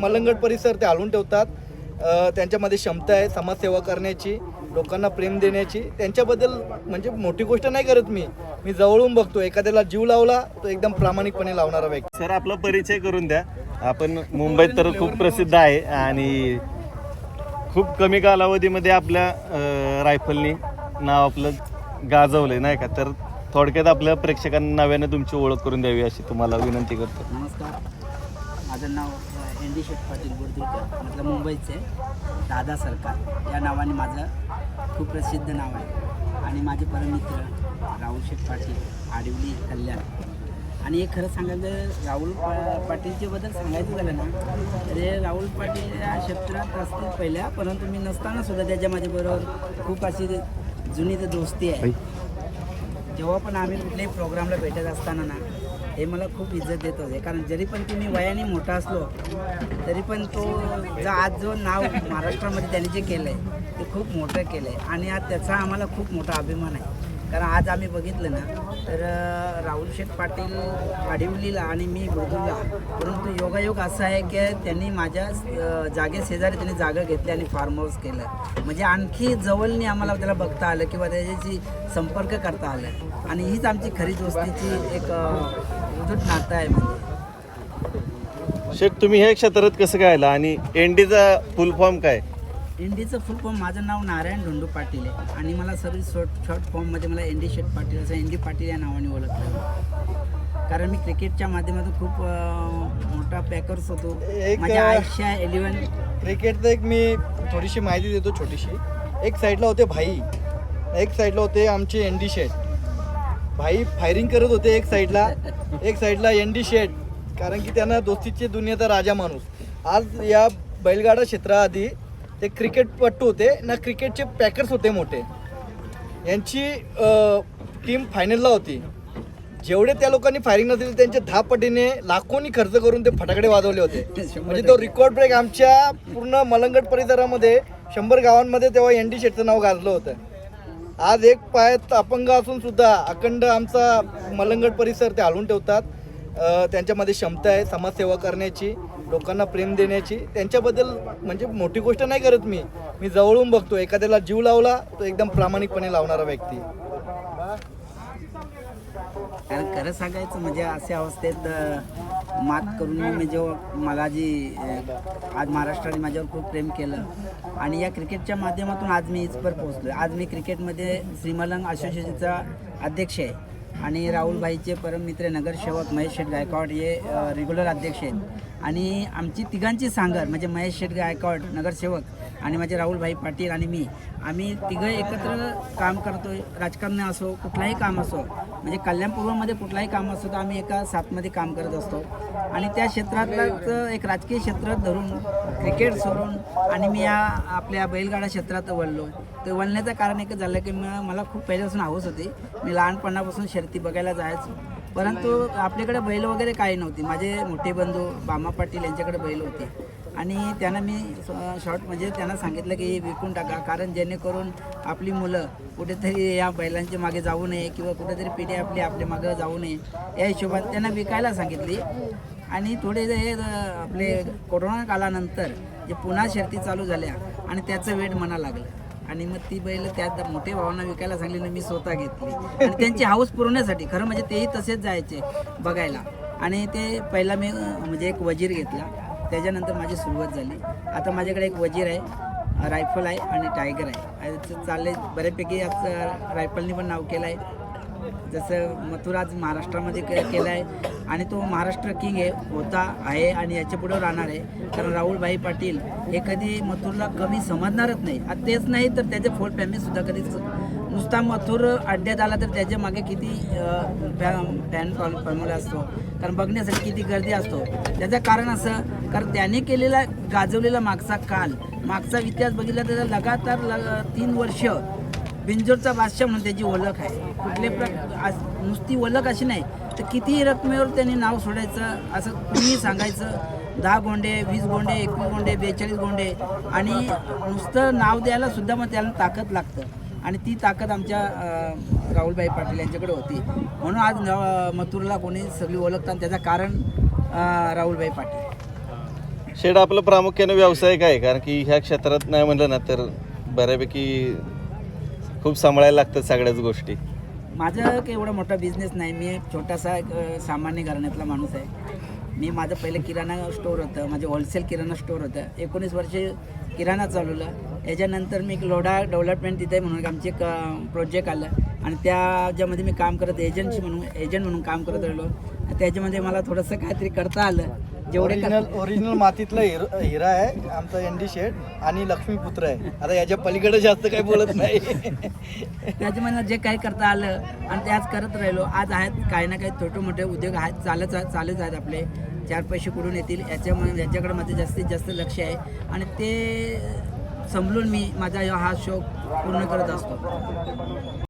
मलंगड परिसर ते हलवून ठेवतात. त्यांच्यामध्ये क्षमता आहे समाजसेवा करण्याची लोकांना प्रेम देण्याची. त्यांच्याबद्दल म्हणजे मोठी गोष्ट नाही करत मी. मी जवळून बघतो. एखाद्याला जीव लावला तो एकदम प्रामाणिकपणे लावणारा व्यक्ती. सर आपला परिचय करून द्या. आपण मुंबईत तर खूप प्रसिद्ध आहे आणि खूप कमी कालावधीमध्ये आपल्या रायफलनी नाव आपलं गाजवलंय नाही का? तर थोडक्यात आपल्या प्रेक्षकांना नव्याने तुमची ओळख करून द्यावी अशी तुम्हाला विनंती करतो. नमस्कार. माझं नाव एन डी शेठ पाटील बोरदुरकर म्हटलं मुंबईचे दादा सरकार. या नावाने माझं खूप प्रसिद्ध नाव आहे. आणि माझे परमित्र राहुल शेठ पाटील आडिवली कल्याण. आणि हे खरं सांगायचं राहुल पा पाटीलच्याबद्दल सांगायचं झालं ना तर हे राहुल पाटील या क्षेत्रात असतील पहिल्या परंतु मी नसताना सुद्धा त्याच्या माझ्याबरोबर खूप अशी जुनी तर दोस्ती आहे. जेव्हा पण आम्ही कुठल्याही प्रोग्रामला भेटत असताना ना हे मला खूप इज्जत देत होते. कारण जरी पण तुम्ही वयाने मोठा असलो तरी पण तो जो आज जो नाव महाराष्ट्रामध्ये त्यांनी जे केलं आहे ते खूप मोठं केलं आहे आणि आज त्याचा आम्हाला खूप मोठा अभिमान आहे. कारण आज आम्ही बघितलं ना तर राहुल शेठ पाटील आडिवलीला आणि मी मृदूला. परंतु योगायोग असा आहे की त्यांनी माझ्या जागे जागेशेजारी त्यांनी जागा घेतली आणि फार्म हाऊस केलं. म्हणजे आणखी जवळनी आम्हाला त्याला बघता आलं किंवा त्याच्याशी संपर्क करता आलं. आणि हीच आमची खरी दोस्तीची एक मृदूट नातं आहे म्हणजे. शेठ तुम्ही हे क्षेत्रात कसं काय आलं? आणि एनडीचा फुल फॉर्म काय? इंडीचं फुल फॉर्म माझं नाव नारायण धोंडू पाटील आहे. आणि मला सर्व शॉर्ट शॉर्ट फॉर्ममध्ये मला एन डी शेठ पाटील असं एन डी पाटील या नावाने ओळखलं कारण मी क्रिकेटच्या माध्यमातून खूप मोठा पॅकर्स होतो. एक, माझ्या आयुष्या इलेवन क्रिकेटचं एक मी थोडीशी माहिती देतो छोटीशी. एक साईडला होते भाई. एक साईडला होते आमचे एन डी शेट भाई फायरिंग करत होते एक साईडला एक साईडला एन डी शेट कारण की त्यांना दोस्तीची दुनियाचा राजा माणूस. आज या बैलगाडा क्षेत्राआधी ते क्रिकेटपट्टू होते ना क्रिकेटचे पॅकर्स होते मोठे. यांची टीम फायनलला होती. जेवढे त्या लोकांनी फायरिंग नसेल त्यांच्या दहा पटीने लाखोनी खर्च करून ते फटाकडे वाजवले होते. म्हणजे तो रेकॉर्ड ब्रेक आमच्या पूर्ण मलंगड परिसरामध्ये शंभर गावांमध्ये तेव्हा एन डी शेटचं नाव गाजलं होतं. आज एक पायात अपंग असून सुद्धा अखंड आमचा मलंगड परिसर ते हलवून ठेवतात. त्यांच्यामध्ये क्षमता आहे समाजसेवा करण्याची. लोकांना प्रेम देण्याची त्यांच्याबद्दल म्हणजे मोठी गोष्ट नाही करत मी. मी जवळून बघतो एखाद्याला जीव लावला तो एकदम प्रामाणिकपणे लावणारा व्यक्ती. कारण खरं सांगायचं म्हणजे अशा अवस्थेत मात करून मी म्हणजे जेव्हा मला जी आज महाराष्ट्राने माझ्यावर खूप प्रेम केलं. आणि या क्रिकेटच्या माध्यमातून आज मी इथपर पोहोचलो आज मी क्रिकेटमध्ये श्रीमलंग असोसिएशनचा अध्यक्ष आहे. आणि राहुलभाईचे परममित्र नगरसेवक महेश शेठ गायकवाड हे रेग्युलर अध्यक्ष आहेत. आणि आमची तिघांची सांगड म्हणजे महेश शेठ गायकवाड नगरसेवक आणि माझे राहुलभाई पाटील आणि मी आम्ही तिघं एकत्र काम करतो राजकारण असो कुठलाही काम असो म्हणजे कल्याणपूर्वमध्ये कुठलाही काम असो तर आम्ही एका साथमध्ये काम करत असतो. आणि त्या क्षेत्रातलाच एक राजकीय क्षेत्र धरून क्रिकेट सोडून आणि मी या आपल्या बैलगाडा क्षेत्रात वळलो. तर वळण्याचं कारण एकच झालं की मला खूप पहिल्यापासून हौस होती. मी लहानपणापासून ती बघायला जायचो. परंतु आपल्याकडे बैल वगैरे काही नव्हती. माझे मोठे बंधू बामा पाटील यांच्याकडे बैल होते. आणि त्यांना मी शॉर्ट म्हणजे त्यांना सांगितलं की हे विकून टाका कारण जेणेकरून आपली मुलं कुठेतरी या बैलांच्या मागे जाऊ नये किंवा कुठेतरी पिढी आपली आपल्या मागे जाऊ नये. या हिशोबाने त्यांना विकायला सांगितली. आणि थोडे हे आपले कोरोना कालानंतर जे पुन्हा शर्ती चालू झाल्या आणि त्याचं वेट म्हणा लागलं. आणि मग ती बैल त्या मोठ्या भावांना विकायला सांगली ना मी स्वतः घेतली. आणि त्यांची हाऊस पुरवण्यासाठी खरं म्हणजे तेही तसेच जायचे बघायला. आणि ते पहिला मी म्हणजे एक वजीर घेतला. त्याच्यानंतर माझी सुरुवात झाली. आता माझ्याकडे एक वजीर आहे रायफल आहे आणि टायगर आहे. चालले बऱ्यापैकी आज रायफलनी पण नाव केलं आहे. जसं मथुर आज महाराष्ट्रामध्ये के केलं आहे आणि तो महाराष्ट्र किंग आहे होता आहे आणि याच्यापुढे राहणार आहे. कारण राहुलभाई पाटील हे कधी मथुरला कमी समजणारच नाही. आणि तेच नाही तर त्याचे फोर्ट फॅमिलीसुद्धा कधीच नुसता मथुर अड्ड्यात आला तर त्याच्यामागे किती फॅन फॉर्म्युला असतो. कारण बघण्यासाठी किती गर्दी असतो. त्याचं कारण असं कारण त्याने केलेला गाजवलेला मागचा काल मागचा इतिहास बघितला तर लगातार ल तीन वर्ष बिंजोरचा बादशाह म्हणून त्याची ओळख आहे. कुठले प्र आज नुसती ओळख अशी नाही तर कितीही रकमेवर त्यांनी नाव सोडायचं असं कुणीही सांगायचं दहा गोंडे वीस गोंडे एकवीस गोंडे बेचाळीस गोंडे आणि नुसतं नाव द्यायला सुद्धा मग त्याला ताकद लागतं. आणि ती ताकद आमच्या राहुलबाई राहुलभाई पाटील यांच्याकडे होती. म्हणून आज मथुरला कोणी सगळी ओळखतात त्याचं कारण राहुलबाई राहुलभाई पाटील. शेड आपलं प्रामुख्याने व्यावसायिक आहे कारण की ह्या क्षेत्रात नाही म्हणलं ना तर बऱ्यापैकी खूप सांभाळायला लागतात सगळ्याच गोष्टी. माझं काही एवढा मोठा बिझनेस नाही. मी एक छोटासा एक अ, सामान्य घराण्यातला माणूस आहे. मी माझं पहिलं किराणा स्टोअर होतं. माझं होलसेल किराणा स्टोअर होतं. एकोणीस वर्षे किराणा चालवलं. याच्यानंतर मी एक लोढा डेव्हलपमेंट तिथे म्हणून एक आमचे एक प्रोजेक्ट आलं. आणि त्याच्यामध्ये मी काम करत एजन्सी म्हणून एजंट म्हणून काम करत राहिलो. त्याच्यामध्ये मला थोडंसं काहीतरी करता आलं. जेवढे ओरिजिनल ओरिजिनल मातीतला हिरो हिरा आहे आमचा एनडी शेट आणि लक्ष्मीपुत्र आहे. आता याच्या पलीकडे जास्त काही बोलत नाही. त्याच्यामध्ये जे काही करता आलं आणि ते आज करत राहिलो आज आहेत काही ना काही छोटे मोठे उद्योग आहेत चालत चालूच आहेत आपले. चार पैसे कुठून येतील? याच्यामुळे याच्याकडे माझं जास्तीत जास्त लक्ष आहे. आणि ते समजून मी माझा हा शौक पूर्ण करत असतो.